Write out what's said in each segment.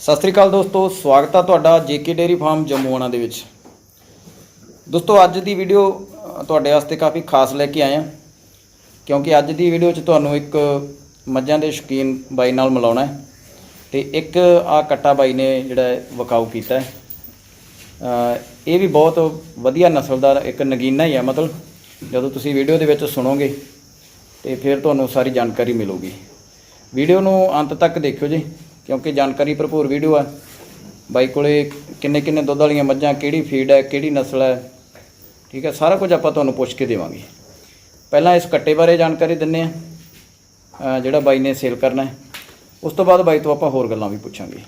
ਸਤਿ ਸ੍ਰੀ ਅਕਾਲ ਦੋਸਤੋ, ਸਵਾਗਤ ਆ ਤੁਹਾਡਾ ਜੇਕੇ ਡੇਅਰੀ ਫਾਰਮ ਜੰਮੂਆਣਾ ਦੇ ਵਿੱਚ। ਦੋਸਤੋ, ਅੱਜ ਦੀ ਵੀਡੀਓ ਤੁਹਾਡੇ ਵਾਸਤੇ ਕਾਫੀ ਖਾਸ ਲੈ ਕੇ ਆਏ ਹਾਂ। ਕਿਉਂਕਿ ਅੱਜ ਦੀ ਵੀਡੀਓ 'ਚ ਤੁਹਾਨੂੰ ਇੱਕ ਮੱਝਾਂ ਦੇ ਸ਼ੌਕੀਨ ਬਾਈ ਨਾਲ ਮਿਲਾਉਣਾ ਹੈ ਤੇ ਇੱਕ ਆ ਕੱਟਾ ਬਾਈ ਨੇ ਜਿਹੜਾ ਹੈ ਵਕਾਊ ਕੀਤਾ ਹੈ। ਇਹ ਵੀ ਬਹੁਤ ਵਧੀਆ ਨਸਲ ਦਾ ਇੱਕ ਨਗੀਨਾ ਹੀ ਆ, ਮਤਲਬ ਜਦੋਂ ਤੁਸੀਂ ਵੀਡੀਓ ਦੇ ਵਿੱਚ ਸੁਣੋਗੇ ਤੇ ਫਿਰ ਤੁਹਾਨੂੰ ਸਾਰੀ ਜਾਣਕਾਰੀ ਮਿਲੂਗੀ। ਵੀਡੀਓ ਨੂੰ ਅੰਤ ਤੱਕ ਦੇਖਿਓ ਜੀ। ਕਿਉਂਕਿ ਜਾਣਕਾਰੀ ਭਰਪੂਰ ਵੀਡੀਓ ਹੈ ਬਾਈ ਕੋਲੇ ਕਿੰਨੇ ਕਿੰਨੇ ਦੁੱਧ ਵਾਲੀਆਂ ਮੱਝਾਂ ਕਿਹੜੀ ਫੀਡ ਹੈ ਕਿਹੜੀ ਨਸਲ ਹੈ ਠੀਕ ਹੈ ਸਾਰਾ ਕੁਝ ਆਪਾਂ ਤੁਹਾਨੂੰ ਪੁੱਛ ਕੇ ਦੇਵਾਂਗੇ। ਪਹਿਲਾਂ ਇਸ ਕੱਟੇ ਬਾਰੇ ਜਾਣਕਾਰੀ ਦਿੰਨੇ ਆ। ਜਿਹੜਾ ਬਾਈ ਨੇ ਸੇਲ ਕਰਨਾ ਹੈ। ਉਸ ਤੋਂ ਬਾਅਦ ਬਾਈ ਤੋਂ ਆਪਾਂ ਹੋਰ ਗੱਲਾਂ ਵੀ ਪੁੱਛਾਂਗੇ।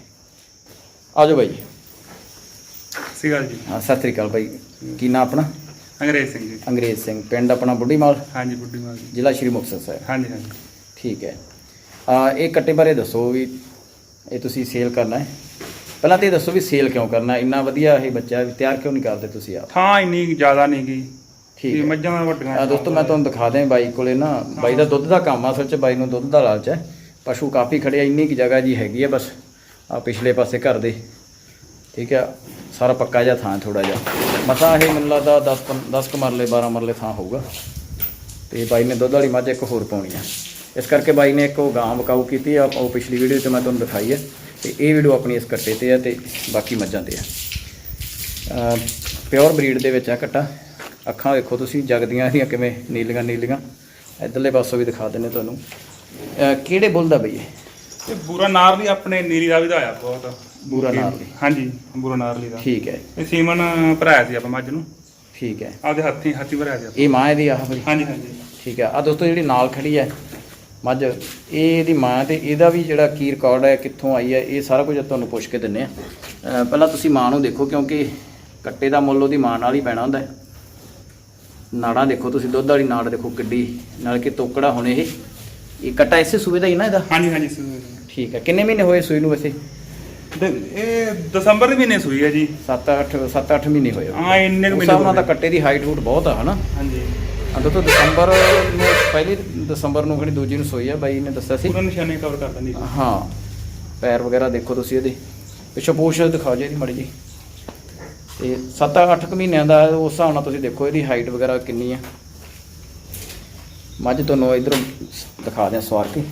ਆਜੋ ਬਾਈ। ਜੀ ਸਤਿ ਸ਼੍ਰੀ ਅਕਾਲ ਜੀ। ਹਾਂ ਸਤਿ ਸ੍ਰੀ ਅਕਾਲ ਬਾਈ। ਕੀ ਨਾਂ ਆਪਣਾ? ਅੰਗਰੇਜ਼ ਸਿੰਘ ਜੀ। ਅੰਗਰੇਜ਼ ਸਿੰਘ। ਪਿੰਡ ਆਪਣਾ ਬੁੱਢੀਮਾਲ? ਹਾਂਜੀ ਬੁੱਢੀ ਮਾਂ ਜੀ। ਜ਼ਿਲ੍ਹਾ ਸ਼੍ਰੀ ਮੁਕਤਸਰ ਸਾਹਿਬ। ਹਾਂਜੀ ਹਾਂਜੀ। ਠੀਕ ਹੈ। ਆ ਇਹ ਕੱਟੇ ਬਾਰੇ ਦੱਸੋ ਵੀ ਇਹ ਤੁਸੀਂ ਸੇਲ ਕਰਨਾ ਹੈ। ਪਹਿਲਾਂ ਤੇ ਦੱਸੋ ਵੀ ਸੇਲ ਕਿਉਂ ਕਰਨਾ? ਇੰਨਾ ਵਧੀਆ ਇਹ ਬੱਚਾ ਵੀ ਤਿਆਰ ਕਿਉਂ ਨਹੀਂ ਕਰਦੇ ਤੁਸੀਂ ਆਪ? ਥਾਂ ਇੰਨੀ ਜ਼ਿਆਦਾ ਨਹੀਂ ਗਈ ਠੀਕ ਹੈ। ਮੱਝਾਂ ਦਾ ਵੱਡੀਆਂ ਆ ਦੋਸਤੋ ਮੈਂ ਤੁਹਾਨੂੰ ਦਿਖਾ ਦਿਆਂ ਬਾਈ ਕੋਲੇ ਨਾ। ਬਾਈ ਦਾ ਦੁੱਧ ਦਾ ਕੰਮ ਆ ਅਸਲ 'ਚ ਬਾਈ ਨੂੰ ਦੁੱਧ ਦਾ ਲਾਲਚ ਹੈ। ਪਸ਼ੂ ਕਾਫੀ ਖੜੇ ਆ ਇੰਨੀ ਕੀ ਜਗ੍ਹਾ ਜੀ ਹੈਗੀ ਹੈ ਬਸ। ਆ ਪਿਛਲੇ ਪਾਸੇ ਘਰ ਦੇ। ਠੀਕ ਹੈ ਸਾਰਾ ਪੱਕਾ ਜਿਹਾ ਥਾਂ ਥੋੜਾ ਜਿਹਾ। ਮਸਾ ਇਹ ਮੈਨੂੰ ਲੱਗਦਾ 10 10 ਕੁ ਮਰਲੇ 12 ਮਰਲੇ ਥਾਂ ਹੋਊਗਾ। ਤੇ ਬਾਈ ਨੇ ਦੁੱਧ ਵਾਲੀ ਮੱਝ ਇੱਕ ਹੋਰ ਪਾਉਣੀ ਆ। ਇਸ ਕਰਕੇ ਬਾਈ ਨੇ ਇੱਕ ਉਹ ਗਾਂ ਵਕਾਊ ਕੀਤੀ ਆ ਉਹ ਪਿਛਲੀ ਵੀਡੀਓ 'ਚ ਮੈਂ ਤੁਹਾਨੂੰ ਦਿਖਾਈ ਹੈ ਤੇ ਇਹ ਵੀਡੀਓ ਆਪਣੀ ਇਸ ਕੱਟੇ ਤੇ ਆ ਤੇ ਬਾਕੀ ਮੱਝਾਂ ਤੇ ਆ। ਪਿਓਰ ਬਰੀਡ ਦੇ ਵਿੱਚ ਆ ਕੱਟਾ ਅੱਖਾਂ ਵੇਖੋ ਤੁਸੀਂ ਜਗਦੀਆਂ ਇਹਦੀਆਂ ਕਿਵੇਂ ਨੀਲੀਆਂ ਨੀਲੀਆਂ। ਇਧਰਲੇ ਪਾਸੋਂ ਵੀ ਦਿਖਾ ਦਿੰਨੇ ਤੁਹਾਨੂੰ। ਕਿਹੜੇ ਬੁੱਲ ਦਾ ਬਈ ਇਹ? ਬੂਰਾ ਨਾਰਲੀ ਆਪਣੇ ਨੀਲੀ ਦਾ ਵਧਾਇਆ ਬਹੁਤ। ਬੂਰਾ ਨਾਰਲੀ। ਹਾਂਜੀ ਬੂਰਾ ਨਾਰਲੀ ਦਾ। ਠੀਕ ਹੈ। ਇਹ ਸੀਮਨ ਭਰਾਇਆ ਸੀ ਆਪਾਂ ਮੱਝ ਨੂੰ। ਠੀਕ ਹੈ। ਆਪਦੇ ਹੱਥੀ ਹੱਥੀ ਭਰਾਇਆ ਸੀ ਇਹ ਮਾਂ ਇਹਦੀ ਆਹ ਹਾਂਜੀ ਹਾਂਜੀ। ਠੀਕ ਹੈ। ਆ ਦੋਸਤੋ ਜਿਹੜੀ ਨਾਲ ਖੜੀ ਹੈ ਮੱਝ ਇਹ ਇਹਦੀ ਮਾਂ ਤੇ ਇਹਦਾ ਵੀ ਜਿਹੜਾ ਕੀ ਰਿਕਾਰਡ ਹੈ ਕਿੱਥੋਂ ਆਈ ਹੈ ਇਹ ਸਾਰਾ ਕੁਝ ਤੁਹਾਨੂੰ ਪੁੱਛ ਕੇ ਦਿੰਨੇ ਆ। ਪਹਿਲਾਂ ਤੁਸੀਂ ਮਾਂ ਨੂੰ ਦੇਖੋ ਕਿਉਂਕਿ ਕੱਟੇ ਦਾ ਮੁੱਲ ਉਹਦੀ ਮਾਂ ਨਾਲ ਹੀ ਪੈਣਾ ਹੁੰਦਾ ਹੈ। ਨਾੜਾਂ ਦੇਖੋ ਤੁਸੀਂ ਦੁੱਧ ਵਾਲੀ ਨਾੜ ਦੇਖੋ ਕਿੱਡੀ ਨਾਲ ਕਿ ਤੋਕੜਾ ਹੁਣ ਇਹ। ਇਹ ਕੱਟਾ ਇਸੇ ਸੂਬੇ ਦਾ ਹੀ ਨਾ ਇਹਦਾ? ਹਾਂਜੀ ਹਾਂਜੀ ਸੂਈ ਠੀਕ ਹੈ ਕਿੰਨੇ ਮਹੀਨੇ ਹੋਏ ਸੂਈ ਨੂੰ ਵੈਸੇ? ਦ- ਇਹ ਦਸੰਬਰ ਦੇ ਮਹੀਨੇ ਸੂਈ ਹੈ ਜੀ। 7-8 7-8 ਮਹੀਨੇ ਹੋਏ। ਹਾਂ ਇੰਨੇ ਕੁ ਮਹੀਨੇ ਹੋ ਕੱਟੇ ਦੀ ਹਾਈਟ ਹੂਟ ਬਹੁਤ ਆ ਹਨਾ। ਹਾਂਜੀ। ਅੰਦਰ ਤੋਂ ਦਸੰਬਰ ਨੂੰ ਪਹਿਲੀ ਦਸੰਬਰ ਨੂੰ ਕਿਹੜੀ ਦੂਜੀ ਨੂੰ ਸੋਈ ਆ ਬਾਈ ਨੇ ਦੱਸਿਆ ਸੀ। ਪੂਰਾ ਨਿਸ਼ਾਨੇ ਕਵਰ ਕਰ ਦਿੰਦੀ ਹਾਂ ਪੈਰ ਵਗੈਰਾ ਦੇਖੋ ਤੁਸੀਂ ਇਹਦੇ। ਪਿੱਛੋਂ ਪੂਛ ਦਿਖਾਓ ਜੀ ਇਹਦੀ ਮੜੀ ਜੀ ਤੇ 7-8 ਕੁ ਮਹੀਨਿਆਂ ਦਾ ਉਸ ਹਿਸਾਬ ਨਾਲ ਤੁਸੀਂ ਦੇਖੋ ਇਹਦੀ ਹਾਈਟ ਵਗੈਰਾ ਕਿੰਨੀ ਆ। ਮੱਝ ਤੁਹਾਨੂੰ ਇਧਰੋਂ ਦਿਖਾ ਦਿਆਂ ਸਵਾਰ ਕੇ।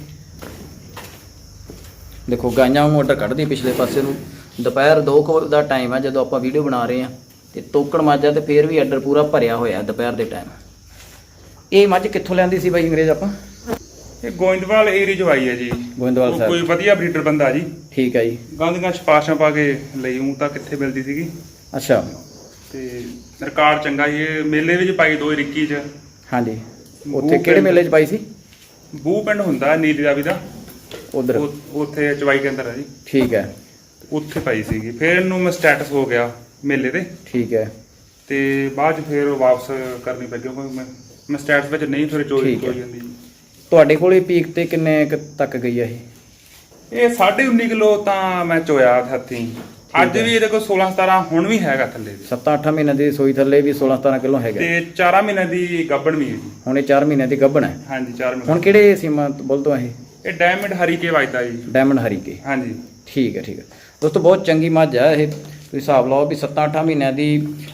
ਦੇਖੋ ਗਾਈਆਂ ਨੂੰ ਆਰਡਰ ਕੱਢਦੀ ਪਿਛਲੇ ਪਾਸੇ ਨੂੰ। ਦੁਪਹਿਰ 2 ਵਜੇ ਦਾ ਟਾਈਮ ਹੈ ਜਦੋਂ ਆਪਾਂ ਵੀਡੀਓ ਬਣਾ ਰਹੇ ਆ। ਤੇ ਤੋਕੜ ਮੱਝ ਆ ਤੇ ਫੇਰ ਵੀ ਆਰਡਰ ਪੂਰਾ ਭਰਿਆ ਹੋਇਆ ਦੁਪਹਿਰ ਦੇ ਟਾਈਮ ਇਹ ਮੱਝ ਕਿੱਥੋਂ ਲੈਂਦੀ ਸੀ ਬਾਈ ਅੰਗਰੇਜ਼ ਆਪਾਂ? ਇਹ ਗੋਇੰਦਵਾਲ ਏਰੀਆ ਚ ਆਈ ਹੈ ਜੀ। ਗੋਇੰਦਵਾਲ ਸਾਹਿਬ। ਕੋਈ ਵਧੀਆ ਬਰੀਡਰ ਬੰਦਾ ਜੀ। ਠੀਕ ਹੈ ਜੀ। ਗਾਂਧੀਆਂ ਸਿਫਾਰਸ਼ਾਂ ਪਾ ਕੇ ਲਈ ਹੂੰ ਤਾਂ ਕਿੱਥੇ ਮਿਲਦੀ ਸੀਗੀ। ਅੱਛਾ। ਤੇ ਰਿਕਾਰਡ ਚੰਗਾ ਇਹ ਮੇਲੇ ਵਿੱਚ ਪਾਈ 2021 ਚ। ਹਾਂਜੀ। ਉੱਥੇ ਕਿਹੜੇ। ਮੇਲੇ 'ਚ ਪਾਈ ਸੀ? ਬੂ ਪਿੰਡ ਹੁੰਦਾ ਨੀਲੀ ਰਾਵੀ ਦਾ। ਉਧਰ। ਉੱਥੇ ਚਵਾਈ ਕੇਂਦਰ ਹੈ ਜੀ। ਠੀਕ ਹੈ। ਉੱਥੇ ਪਾਈ ਸੀਗੀ। ਫਿਰ ਇਹਨੂੰ ਮੈਂ ਸਟੇਟਸ ਹੋ ਗਿਆ ਮੇਲੇ ਤੇ। ਠੀਕ ਹੈ। ਤੇ ਬਾਅਦ ਚ ਫਿਰ ਵਾਪਸ ਕਰਨੀ ਪਈ ਕਿਉਂਕਿ ਮੈਂ ਮੈਂ ਸਟੇਟਸ ਵਿੱਚ ਨਹੀਂ ਫਿਰ ਚੋਰੀ ਠੀਕ ਹੈ। ਹੋ। ਜਾਂਦੀ ਜੀ। ਤੁਹਾਡੇ ਕੋਲੇ ਪੀਕ ਤੇ ਕਿੰਨੇ ਕੁ ਤੱਕ ਗਈ ਹੈ ਇਹ? ਇਹ 19.5 ਕਿਲੋ ਤਾਂ ਮੈਂ ਚੋਇਆ ਹੱਥੀਂ ਅੱਜ। ਵੀ ਇਹਦੇ ਕੋਲ 16 17 ਹੁਣ ਵੀ ਹੈਗਾ ਥੱਲੇ ਵੀ। 7-8 ਮਹੀਨੇ ਦੀ ਸੋਈ ਥੱਲੇ ਵੀ 16-17 ਕਿਲੋ ਹੈਗਾ। ਤੇ 4 ਮਹੀਨੇ ਦੀ ਗੱਬਣ ਵੀ ਹੈ ਜੀ। ਹੁਣ ਇਹ 4 ਮਹੀਨੇ ਦੀ ਗੱਭਣ ਹੈ। ਹਾਂਜੀ 4 ਮਹੀਨੇ ਹੁਣ ਕਿਹੜੇ ਸੀਮਾ ਬੋਲ ਤੋਂ ਇਹ? ਇਹ ਡਾਇਮੰਡ ਹਰੀ ਕੇ ਵੱਜਦਾ ਜੀ। ਡਾਇਮੰਡ ਹਰੀਕੇ। ਹਾਂਜੀ। ਠੀਕ ਹੈ ਠੀਕ ਹੈ। ਦੋਸਤੋ ਬਹੁਤ ਚੰਗੀ ਮੱਝ ਹੈ ਇਹ। ਤੁਸੀਂ ਹਿਸਾਬ ਲਾਓ ਵੀ 7-8 ਮਹੀਨਿਆਂ ਦੀ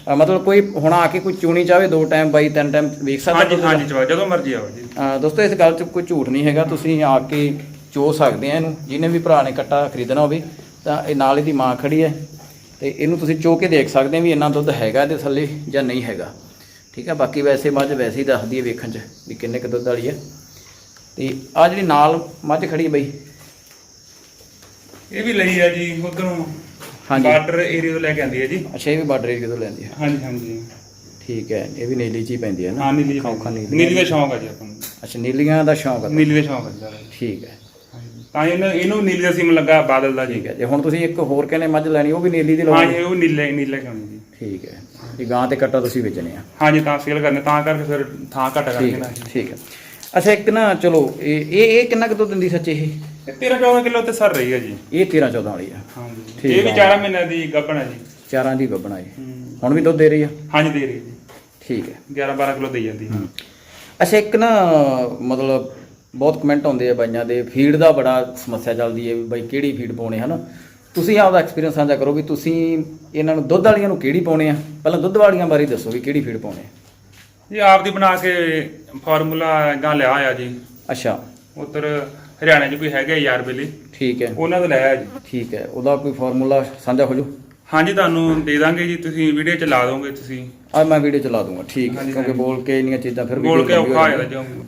ਅ, ਮਤਲਬ ਕੋਈ ਹੁਣ ਆ ਕੇ ਕੋਈ ਚੂਣੀ ਚਾਵੇ ਦੋ ਟਾਈਮ ਬਾਈ ਤਿੰਨ ਟਾਈਮ ਵੇਖ ਸਕਦਾ ਹਾਂਜੀ ਦੁੱਧ? ਹਾਂਜੀ ਚਵਾ ਜਦੋਂ ਮਰਜ਼ੀ ਆਓ ਜੀ। ਅ, ਦੋਸਤੋ ਇਸ ਗੱਲ 'ਚ ਕੋਈ ਝੂਠ ਨਹੀਂ ਹੈਗਾ ਤੁਸੀਂ ਆ ਕੇ ਚੋ ਸਕਦੇ ਆ ਇਹਨੂੰ। ਜਿਹਨੇ ਵੀ ਭਰਾ ਨੇ ਕੱਟਾ ਖਰੀਦਣਾ ਹੋਵੇ ਤਾਂ ਇਹ ਨਾਲ ਇਹਦੀ ਮਾਂ ਖੜੀ ਹੈ। ਤੇ ਇਹਨੂੰ ਤੁਸੀਂ ਚੋ ਕੇ ਦੇਖ ਸਕਦੇ ਆ ਵੀ ਇੰਨਾ ਦੁੱਧ ਹੈਗਾ ਇਹਦੇ ਥੱਲੇ ਜਾਂ ਨਹੀਂ ਹੈਗਾ। ਠੀਕ ਹੈ ਬਾਕੀ ਵੈਸੇ ਮੱਝ ਵੈਸੇ ਹੀ ਦੱਸਦੀ ਹੈ ਵੇਖਣ 'ਚ ਵੀ ਕਿੰਨੇ ਕੁ ਦੁੱਧ ਵਾਲੀ ਹੈ। ਤੇ ਆ ਜਿਹੜੀ ਨਾਲ ਮੱਝ ਖੜੀ ਹੈ ਬਈ। ਇਹ ਵੀ ਲਈ ਆ ਜੀ ਉਧਰੋਂ ਹਾਂਜੀ। ਬਾਰਡਰ ਏਰੀਆ ਤੋਂ ਲੈ ਕੇ ਆਂਦੀ ਹੈ ਜੀ। ਅੱਛਾ ਇਹ ਵੀ ਬਾਰਡਰ ਏਰੀਆ ਤੋਂ ਲੈਂਦੀ ਹੈ। ਹਾਂਜੀ ਹਾਂਜੀ। ਠੀਕ ਹੈ ਇਹ ਵੀ ਨੀਲੀ 'ਚ ਹੀ ਪੈਂਦੀ ਹੈ ਨਾ? ਹਾਂ ਨੀਲੀ ਖੌਖਾ ਨੀਲੀ ਨੀਲੀ। ਦਾ ਸ਼ੌਂਕ ਆ ਜੀ ਆਪਾਂ ਨੂੰ। ਅੱਛਾ ਨੀਲੀਆਂ ਦਾ ਸ਼ੌਂਕ ਹੈ ਨੀਲੀ ਦਾ ਸ਼ੌਂਕ ਜੀ ਸਾਰਾ। ਠੀਕ ਹੈ। ਤਾਂ ਇਹਨੂੰ ਇਹਨੂੰ ਨੀਲੀ ਦਾ ਸਿਮ ਲੱਗਾ ਬਾਦਲ ਦਾ ਜੀ। ਠੀਕ ਹੈ ਜੇ। ਹੁਣ ਤੁਸੀਂ ਇੱਕ ਹੋਰ ਕਹਿੰਦੇ ਮੱਝ ਲੈਣੀ ਉਹ ਵੀ ਨੀਲੀ ਦੀ ਹਾਂ ਜੀ ਉਹ ਨੀਲੇ ਨੀਲੇ ਕਿਉਂ ਜੀ। ਠੀਕ ਹੈ। ਇਹ ਗਾਂ ਤੇ ਕੱਟਾ ਤੁਸੀਂ ਵੇਚਣੇ ਆ। ਹਾਂਜੀ ਤਾਂ ਸੇਲ ਕਰਨੇ ਤਾਂ ਕਰਕੇ ਫਿਰ ਥਾਂ ਘੱਟ ਕਰਕੇ ਠੀਕ ਨਾ। ਹੈ ਠੀਕ ਹੈ। ਅੱਛਾ ਇੱਕ ਨਾ ਚਲੋ ਇਹ ਇਹ ਇਹ ਕਿੰਨਾ ਕੁ ਦੁੱਧ ਦਿੰਦੀ ਸੱਚੇ ਇਹ? ਇਹ 13 14 ਕਿਲੋ ਤੇ ਸਰ ਰਹੀ ਹੈ ਜੀ। ਇਹ 13 14 ਵਾਲੀ ਆ ਹਾਂਜੀ। ਇਹ ਵੀ ਆ। 4 ਮਹੀਨਿਆਂ ਦੀ ਗੱਭਣ ਹੈ ਜੀ। ਚਾਰਾਂ ਦੀ ਗੱਬਣਾ ਇਹ ਹੁਣ ਵੀ ਦੁੱਧ ਦੇ ਰਹੀ ਆ? ਹਾਂਜੀ ਦੇ ਰਹੀ ਹੈ ਜੀ। ਠੀਕ ਹੈ। 11 12 ਕਿਲੋ ਦੇ ਜਾਂਦੀ ਹੈ। ਅੱਛਾ ਇੱਕ ਨਾ ਮਤਲਬ ਬਹੁਤ ਕਮੈਂਟ ਆਉਂਦੇ ਆ ਬਾਈਆਂ ਦੇ ਫੀਡ ਦਾ ਬੜਾ ਸਮੱਸਿਆ ਚੱਲਦੀ ਹੈ ਵੀ ਬਾਈ ਕਿਹੜੀ ਫੀਡ ਪਾਉਣੀ ਹਨਾ? ਤੁਸੀਂ ਆਪਦਾ ਐਕਸਪੀਰੀਅੰਸ ਸਾਂਝਾ ਕਰੋ ਵੀ ਤੁਸੀਂ ਇਹਨਾਂ ਨੂੰ ਦੁੱਧ ਵਾਲੀਆਂ ਨੂੰ ਕਿਹੜੀ ਪਾਉਣੇ ਆ? ਪਹਿਲਾਂ ਦੁੱਧ ਵਾਲੀਆਂ ਬਾਰੇ ਦੱਸੋ ਵੀ ਕਿਹੜੀ ਫੀਡ ਪਾਉਣੇ ਆ? ਇਹ ਆਪ ਦੀ ਬਣਾ ਕੇ ਫਾਰਮੂਲਾ ਗਾਂ ਲਿਆ ਆ ਜੀ। ਅੱਛਾ। ਉਧਰ ਹਰਿਆਣੇ 'ਚ ਕੋਈ ਹੈਗੇ ਯਾਰ ਬੇਲੀ? ਠੀਕ ਹੈ। ਉਹਨਾਂ ਤੋਂ ਲਿਆ ਜੀ। ਠੀਕ ਹੈ ਉਹਦਾ ਕੋਈ ਫਾਰਮੂਲਾ ਸਾਂਝਾ ਹੋ ਜੂ ਹਾਂਜੀ ਤੁਹਾਨੂੰ ਦੇ ਦਾਂਗੇ ਜੀ ਤੁਸੀਂ ਵੀਡੀਓ 'ਚ ਲਾ ਦੋਗੇ ਤੁਸੀਂ। ਆ ਮੈਂ ਵੀਡੀਓ ਚਲਾ ਦੂੰਗਾ ਠੀਕ ਹੈ ਹਾਂਜੀ, ਕਿਉਂਕਿ ਹਾਂਜੀ। ਬੋਲ ਕੇ ਇੰਨੀਆਂ ਚੀਜ਼ਾਂ ਫਿਰ ਬੋਲ ਕੇ ਲੰਬੀ ਹੋ ਔਖਾ ਹੋ ਜਾਂਦੀ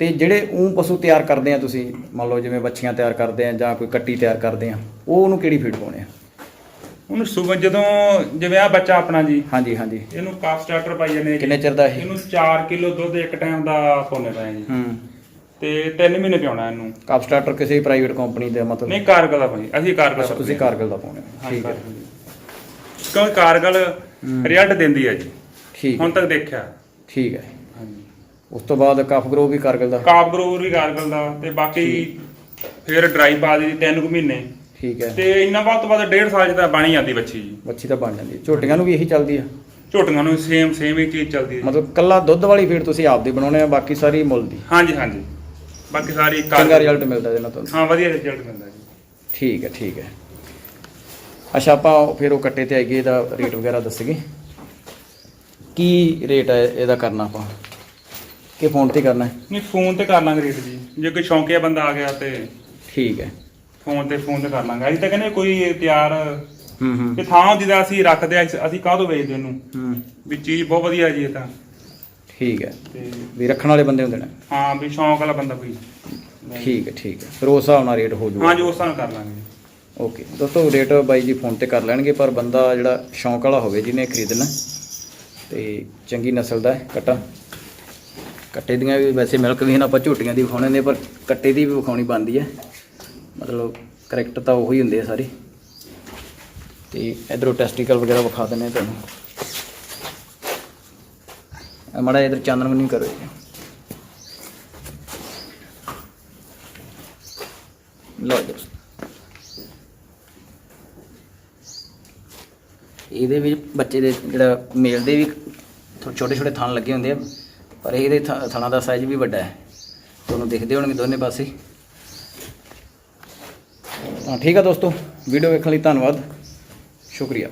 ਤੇ ਜਿਹੜੇ ਉਹ ਪਸ਼ੂ ਤਿਆਰ ਕਰਦੇ ਆ ਤੁਸੀਂ ਮੰਨ ਲਓ ਜਿਵੇਂ ਬੱਚੀਆਂ ਤਿਆਰ ਕਰਦੇ ਆ ਜਾਂ ਕੋਈ ਕੱਟੀ ਤਿਆਰ ਕਰਦੇ ਆ ਉਹ ਉਹਨੂੰ ਕਿਹੜੀ ਫੀਡ ਪਾਉਣੇ ਆ? ਉਹਨੂੰ ਸੁਬਹ ਜਦੋਂ ਜਿਵੇਂ ਆ ਬੱਚਾ ਆਪਣਾ ਜੀ ਹਾਂਜੀ ਹਾਂਜੀ। ਇਹਨੂੰ ਕਾਫ ਸਟਾਰਟਰ ਪਾਈ ਜਾਂਦੇ ਆ ਜੀ। ਕਿੰਨੇ ਚਿਰ ਦਾ ਇਹ? ਇਹਨੂੰ 4 ਕਿਲੋ ਦੁੱਧ ਇੱਕ ਟਾਈਮ ਦਾ ਪਾਉਣੇ ਪਏ ਜੀ। ਹੂੰ। ਤੇ 3 ਮਹੀਨੇ ਪਿਆਉਣਾ ਇਹਨੂੰ। ਕਾਪ ਸਟਾਰਟਰ ਕਿਸੇ ਪ੍ਰਾਈਵੇਟ ਕੰਪਨੀ ਦੇ ਮਤਲਬ ਨਹੀਂ ਕਾਰਗਲ ਦਾ ਭਾਈ ਅਸੀਂ ਕਾਰਗਲ ਅੱਛਾ, ਤੁਸੀਂ ਕਾਰਗਲ ਦਾ ਪਾਉਣੇ ਠੀਕ ਹੈ। ਕਿਉਂਕਿ ਕਾਰਗਲ ਰਿਜ਼ਲਟ ਦਿੰਦੀ ਹੈ ਜੀ। ਠੀਕ ਹੁਣ ਤੱਕ ਦੇਖਿਆ। ਠੀਕ ਹੈ। ਹਾਂਜੀ। ਉਸ ਤੋਂ ਬਾਅਦ ਕਾਫ ਗਰੋ ਵੀ ਕਾਰਗਲ ਦਾ। ਕਾਪ ਗਰੋਵਰ ਵੀ ਕਾਰਗਲ ਦਾ ਤੇ ਬਾਕੀ ਫਿਰ ਡਰਾਈ ਪਾ ਦੀ 3 ਕੁ ਮਹੀਨੇ। ਠੀਕ ਹੈ। ਤੇ ਇੰਨਾ ਬਾਅਦ ਤੋਂ ਬਾਅਦ ਡੇਢ ਸਾਲ ਚ ਤਾਂ ਬਣ ਹੀ ਜਾਂਦੀ ਬੱਚੀ ਜੀ। ਬੱਚੀ ਤਾਂ ਬਣ ਜਾਂਦੀ ਹੈ। ਝੋਟੀਆਂ ਨੂੰ ਵੀ ਇਹੀ ਚੱਲਦੀ ਆ। ਝੋਟੀਆਂ ਨੂੰ ਸੇਮ ਸੇਮ ਹੀ ਚੀਜ਼ ਚੱਲਦੀ ਹੈ। ਮਤਲਬ ਕੱਲਾ ਦੁੱਧ ਵਾਲੀ ਫੀਡ ਤੁਸੀਂ ਆਪਦੀ ਬਣਾਉਣੇ ਆ ਬਾਕੀ ਸਾਰੀ ਮੁੱਲ ਦੀ। ਹਾਂਜੀ ਹਾਂਜੀ। ਬਾਕੀ ਸਾਰੀ ਚੰਗਾ ਰਿਜ਼ਲਟ ਮਿਲਦਾ ਜਿਹਨਾਂ ਤੋਂ। ਹਾਂ ਵਧੀਆ ਰਿਜ਼ਲਟ ਮਿਲਦਾ ਜੀ। ਠੀਕ ਹੈ ਠੀਕ ਹੈ। ਅੱਛਾ ਆਪਾਂ ਫਿਰ ਉਹ ਕੱਟੇ ਤੇ ਆਈਏ ਇਹਦਾ ਰੇਟ ਵਗੈਰਾ ਦੱਸੀਏ। ਕੀ ਰੇਟ ਹੈ ਇਹਦਾ ਕਰਨਾ ਆਪਾਂ? ਕਿ ਫੋਨ ਤੇ ਕਰਨਾ ਹੈ? ਨਹੀਂ ਫੋਨ ਤੇ ਕਰ ਲਾਂਗੇ ਰੇਟ ਜੀ। ਜੇ ਕੋਈ ਸ਼ੌਂਕੀਆ ਬੰਦਾ ਆ ਗਿਆ ਤੇ ਠੀਕ ਹੈ। ਫੋਨ ਤੇ ਫੋਨ ਤੇ ਕਰ ਲਾਂਗੇ। ਅਸੀਂ ਤਾਂ ਕਹਿੰਦੇ ਕੋਈ ਤਿਆਰ ਹੂੰ ਹੂੰ। ਤੇ ਥਾਂ ਜਿਹਦਾ ਅਸੀਂ ਰੱਖਦੇ ਆ ਅਸੀਂ ਕਾਹਤੋਂ ਵੇਚਦੇ ਇਹਨੂੰ ਹੂੰ। ਵੀ ਚੀਜ਼ ਬਹੁਤ ਵਧੀਆ ਜੀ ਇਹ ਤਾਂ। ਠੀਕ ਹੈ। ਤੇ ਵੀ ਰੱਖਣ ਵਾਲੇ ਬੰਦੇ ਹੁੰਦੇ ਨੇ। ਹਾਂ ਵੀ ਸ਼ੌਂਕ ਵਾਲਾ ਬੰਦਾ ਕੋਈ। ਠੀਕ ਹੈ ਠੀਕ ਹੈ। ਫਿਰ ਉਸ ਹਿਸਾਬ ਨਾਲ ਰੇਟ ਹੋ ਜਾਊਗਾ। ਹਾਂ ਜੀ ਉਸ ਤਰ੍ਹਾਂ ਕਰ ਲਾਂਗੇ। ਓਕੇ। ਦੋਸਤੋ ਰੇਟ ਬਾਈ ਜੀ ਫੋਨ ਤੇ ਕਰ ਲੈਣਗੇ ਪਰ ਬੰਦਾ ਜਿਹੜਾ ਸ਼ੌਂਕ ਵਾਲਾ ਹੋਵੇ ਜਿਹਨੇ ਖਰੀਦਣਾ ਤੇ ਚੰਗੀ ਨਸਲ ਦਾ ਹੈ ਕੱਟਾ। ਕੱਟੇ ਦੀਆਂ ਵੀ ਵੈਸੇ ਮਿਲਕ ਵੀ ਹਨ ਆਪਾਂ ਝੋਟੀਆਂ ਦੀ ਵਿਖਾਉਣੇ ਨੇ ਪਰ ਕੱਟੇ ਦੀ ਵੀ ਵਿਖਾਉਣੀ ਬਣਦੀ ਹੈ। ਮਤਲਬ ਕਰੈਕਟ ਤਾਂ ਉਹੀ ਹੁੰਦੇ ਆ ਸਾਰੇ। ਤੇ ਇਧਰੋਂ ਟੈਸਟੀਕਲ ਵਗੈਰਾ ਵਿਖਾ ਦਿੰਦੇ ਤੁਹਾਨੂੰ। ਮਾੜਾ ਇਧਰ ਚਾਨਣ ਨਹੀਂ ਕਰੋ ਲਓ ਦੋਸਤੋ ਇਹਦੇ ਵਿੱਚ ਬੱਚੇ ਦੇ ਜਿਹੜਾ ਮੇਲ ਦੇ ਵੀ ਛੋਟੇ ਛੋਟੇ ਥਣ ਲੱਗੇ ਹੁੰਦੇ ਆ, ਪਰ ਇਹਦੇ ਥ- ਥਣਾਂ ਦਾ ਸਾਈਜ਼ ਵੀ ਵੱਡਾ ਹੈ। ਤੁਹਾਨੂੰ ਦਿਖਦੇ ਹੋਣਗੇ ਦੋਨੇ ਪਾਸੇ। ਤਾਂ ਠੀਕ ਆ ਦੋਸਤੋ। ਵੀਡੀਓ ਵੇਖਣ ਲਈ ਧੰਨਵਾਦ। ਸ਼ੁਕਰੀਆ।